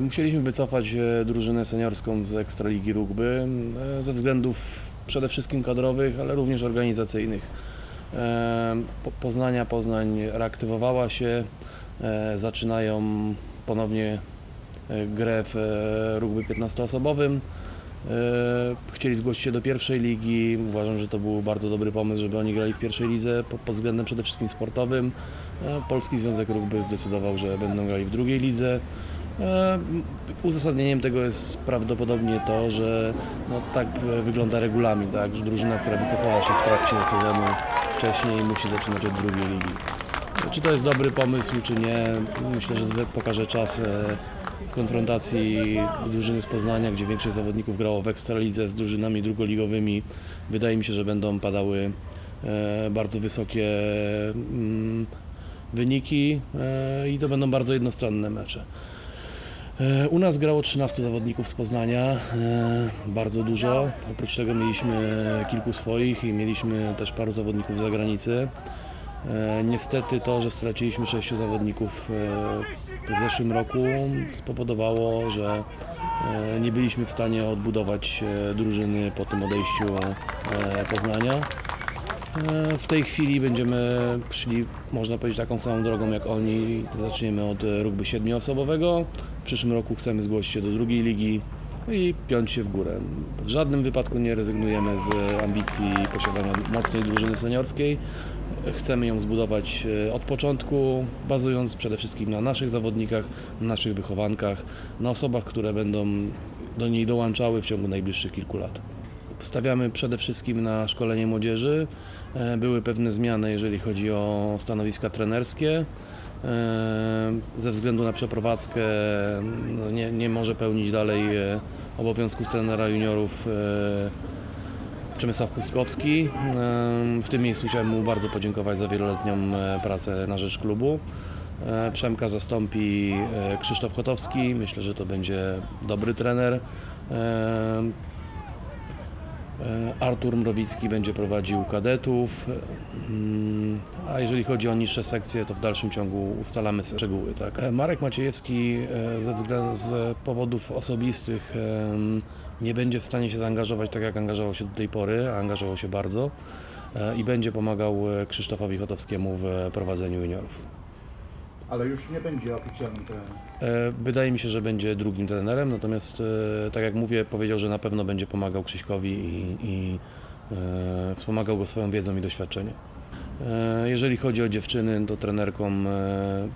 Musieliśmy wycofać e, drużynę seniorską z Ekstraligi Rugby e, ze względów przede wszystkim kadrowych, ale również organizacyjnych. E, Po- Poznania Poznań reaktywowała się, zaczynają ponownie grę w rugby 15-osobowym. E, Chcieli zgłosić się do pierwszej ligi. Uważam, że to był bardzo dobry pomysł, żeby oni grali w pierwszej lidze pod, względem przede wszystkim sportowym. Polski Związek Rugby zdecydował, że będą grali w drugiej lidze. E, Uzasadnieniem tego jest prawdopodobnie to, że no, tak e, wygląda regulamin, tak, że drużyna, która wycofała się w trakcie sezonu wcześniej musi zaczynać od drugiej ligi. Czy to jest dobry pomysł, czy nie, myślę, że pokaże czas e, w konfrontacji drużyny z Poznania, gdzie większość zawodników grało w Ekstralidze z drużynami drugoligowymi. Wydaje mi się, że będą padały e, bardzo wysokie mm, wyniki e, i to będą bardzo jednostronne mecze. E, U nas grało 13 zawodników z Poznania, e, bardzo dużo. Oprócz tego mieliśmy kilku swoich i mieliśmy też paru zawodników z zagranicy. E, Niestety to, że straciliśmy sześciu zawodników w zeszłym roku spowodowało, że nie byliśmy w stanie odbudować drużyny po tym odejściu Poznania. E, W tej chwili będziemy szli, można powiedzieć, taką samą drogą jak oni. Zaczniemy od e, rugby siedmioosobowego. W przyszłym roku chcemy zgłosić się do drugiej ligi i piąć się w górę. W żadnym wypadku nie rezygnujemy z ambicji posiadania mocnej drużyny seniorskiej. Chcemy ją zbudować e, od początku, bazując przede wszystkim na naszych zawodnikach, na naszych wychowankach, na osobach, które będą do niej dołączały w ciągu najbliższych kilku lat. Stawiamy przede wszystkim na szkolenie młodzieży. E, Były pewne zmiany, jeżeli chodzi o stanowiska trenerskie. E, Ze względu na przeprowadzkę no nie, nie może pełnić dalej e, obowiązków trenera juniorów Przemysław Pustkowski. W tym miejscu chciałem mu bardzo podziękować za wieloletnią pracę na rzecz klubu. Przemka zastąpi Krzysztof Chotowski. Myślę, że to będzie dobry trener. E, Artur Mrowicki będzie prowadził kadetów, mm, a jeżeli chodzi o niższe sekcje, to w dalszym ciągu ustalamy szczegóły. Tak. E, Marek Maciejewski e, ze względu, z powodów osobistych nie będzie w stanie się zaangażować tak, jak angażował się do tej pory, a angażował się bardzo i będzie pomagał Krzysztofowi Chotowskiemu w prowadzeniu juniorów. Ale już nie będzie oficjalnym trenerem. E, Wydaje mi się, że będzie drugim trenerem, natomiast e, tak jak mówię, powiedział, że na pewno będzie pomagał Krzyśkowi i, i e, wspomagał go swoją wiedzą i doświadczeniem. E, Jeżeli chodzi o dziewczyny, to trenerką e,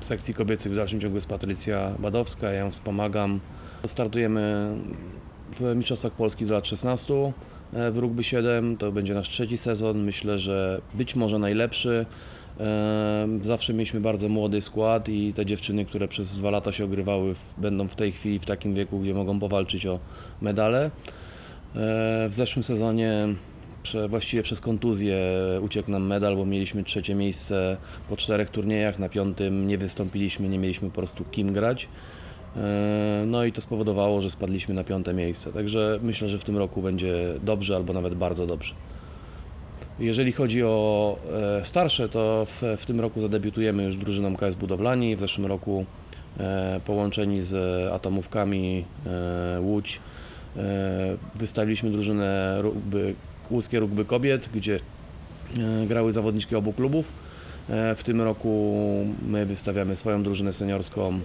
sekcji kobiecych w dalszym ciągu jest Patrycja Badowska, ja ją wspomagam. Startujemy w Mistrzostwach Polski do lat 16 e, w rugby 7, to będzie nasz trzeci sezon, myślę, że być może najlepszy. Zawsze mieliśmy bardzo młody skład i te dziewczyny, które przez dwa lata się ogrywały, będą w tej chwili w takim wieku, gdzie mogą powalczyć o medale. E, W zeszłym sezonie właściwie przez kontuzję uciekł nam medal, bo mieliśmy trzecie miejsce po czterech turniejach, na piątym nie wystąpiliśmy, nie mieliśmy po prostu kim grać. E, No i to spowodowało, że spadliśmy na piąte miejsce. Także myślę, że w tym roku będzie dobrze albo nawet bardzo dobrze. Jeżeli chodzi o e, starsze, to w, w tym roku zadebiutujemy już drużyną KS Budowlani. W zeszłym roku e, połączeni z atomówkami e, Łódź wystawiliśmy drużynę rugby, łódzkie rugby kobiet, gdzie grały zawodniczki obu klubów. W tym roku my wystawiamy swoją drużynę seniorską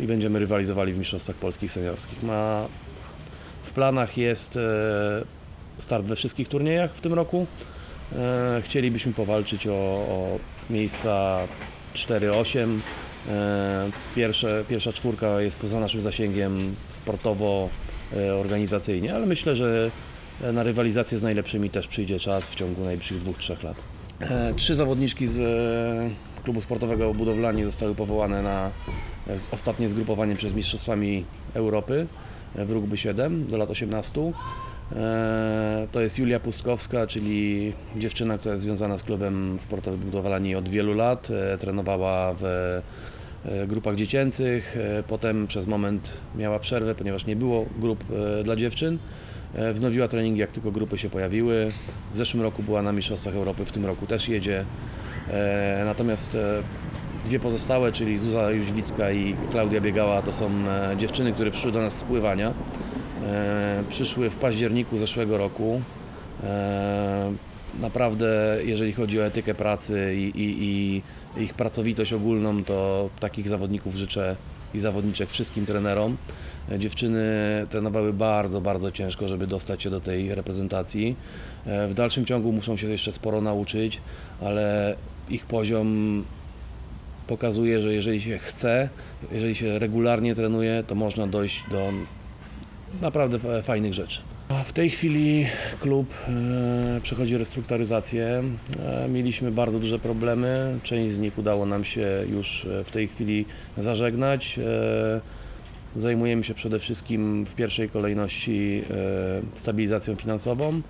i będziemy rywalizowali w Mistrzostwach Polskich Seniorskich. Ma, w planach jest start we wszystkich turniejach w tym roku. E, Chcielibyśmy powalczyć o, o miejsca 4-8. E, Pierwsze, pierwsza czwórka jest poza naszym zasięgiem sportowo, e, organizacyjnie, ale myślę, że na rywalizację z najlepszymi też przyjdzie czas w ciągu najbliższych dwóch, trzech lat. Trzy zawodniczki z klubu sportowego Budowlani zostały powołane na ostatnie zgrupowanie przed Mistrzostwami Europy w rugby 7 do lat 18. E, To jest Julia Pustkowska, czyli dziewczyna, która jest związana z klubem sportowym Budowlani od wielu lat. E, Trenowała w e, grupach dziecięcych, potem przez moment miała przerwę, ponieważ nie było grup dla dziewczyn. Wznowiła treningi, jak tylko grupy się pojawiły. W zeszłym roku była na Mistrzostwach Europy, w tym roku też jedzie. Natomiast Dwie pozostałe, czyli Zuza Jóźwicka i Klaudia Biegała, to są dziewczyny, które przyszły do nas z pływania. E, Przyszły w październiku zeszłego roku. E, Naprawdę, jeżeli chodzi o etykę pracy i, i, i ich pracowitość ogólną, to takich zawodników życzę i zawodniczek wszystkim trenerom. E, Dziewczyny trenowały bardzo, bardzo ciężko, żeby dostać się do tej reprezentacji. W dalszym ciągu muszą się jeszcze sporo nauczyć, ale ich poziom pokazuje, że jeżeli się chce, jeżeli się regularnie trenuje, to można dojść do naprawdę fa- fajnych rzeczy. W tej chwili klub e, przechodzi restrukturyzację. E, mieliśmy bardzo duże problemy. Część z nich udało nam się już e, w tej chwili zażegnać. Zajmujemy się przede wszystkim w pierwszej kolejności stabilizacją finansową.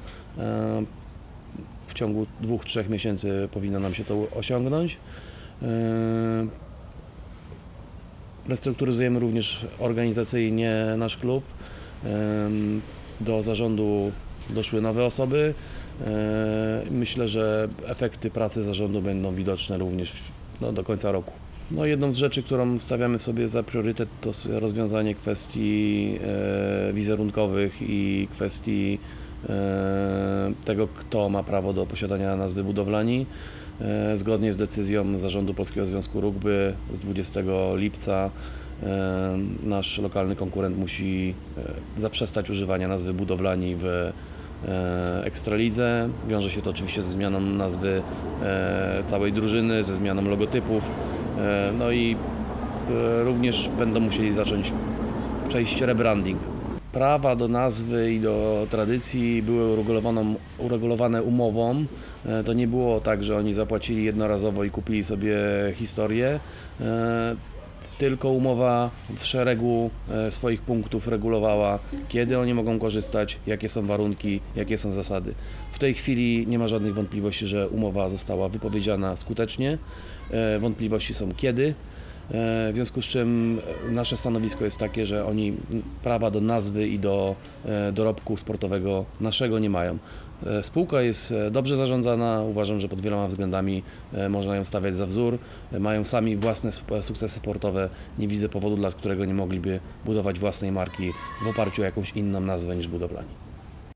W ciągu dwóch, trzech miesięcy powinno nam się to osiągnąć. Restrukturyzujemy również organizacyjnie nasz klub. Do zarządu doszły nowe osoby. E, Myślę, że efekty pracy zarządu będą widoczne również no, do końca roku. No, jedną z rzeczy, którą stawiamy sobie za priorytet, to rozwiązanie kwestii e, wizerunkowych i kwestii tego, kto ma prawo do posiadania nazwy budowlani. E, Zgodnie z decyzją Zarządu Polskiego Związku Rugby z 20 lipca e, nasz lokalny konkurent musi e, zaprzestać używania nazwy budowlani w e, Ekstralidze. Wiąże się to oczywiście ze zmianą nazwy e, całej drużyny, ze zmianą logotypów. E, No i e, również będą musieli zacząć przejść rebranding. Prawa do nazwy i do tradycji były uregulowane umową. E, To nie było tak, że oni zapłacili jednorazowo i kupili sobie historię. E, Tylko umowa w szeregu e, swoich punktów regulowała, kiedy oni mogą korzystać, jakie są warunki, jakie są zasady. W tej chwili nie ma żadnych wątpliwości, że umowa została wypowiedziana skutecznie. Wątpliwości są kiedy. E, W związku z czym e, nasze stanowisko jest takie, że oni prawa do nazwy i do e, dorobku sportowego naszego nie mają. Spółka jest dobrze zarządzana, uważam, że pod wieloma względami można ją stawiać za wzór. Mają sami własne sukcesy sportowe. Nie widzę powodu, dla którego nie mogliby budować własnej marki w oparciu o jakąś inną nazwę niż budowlani.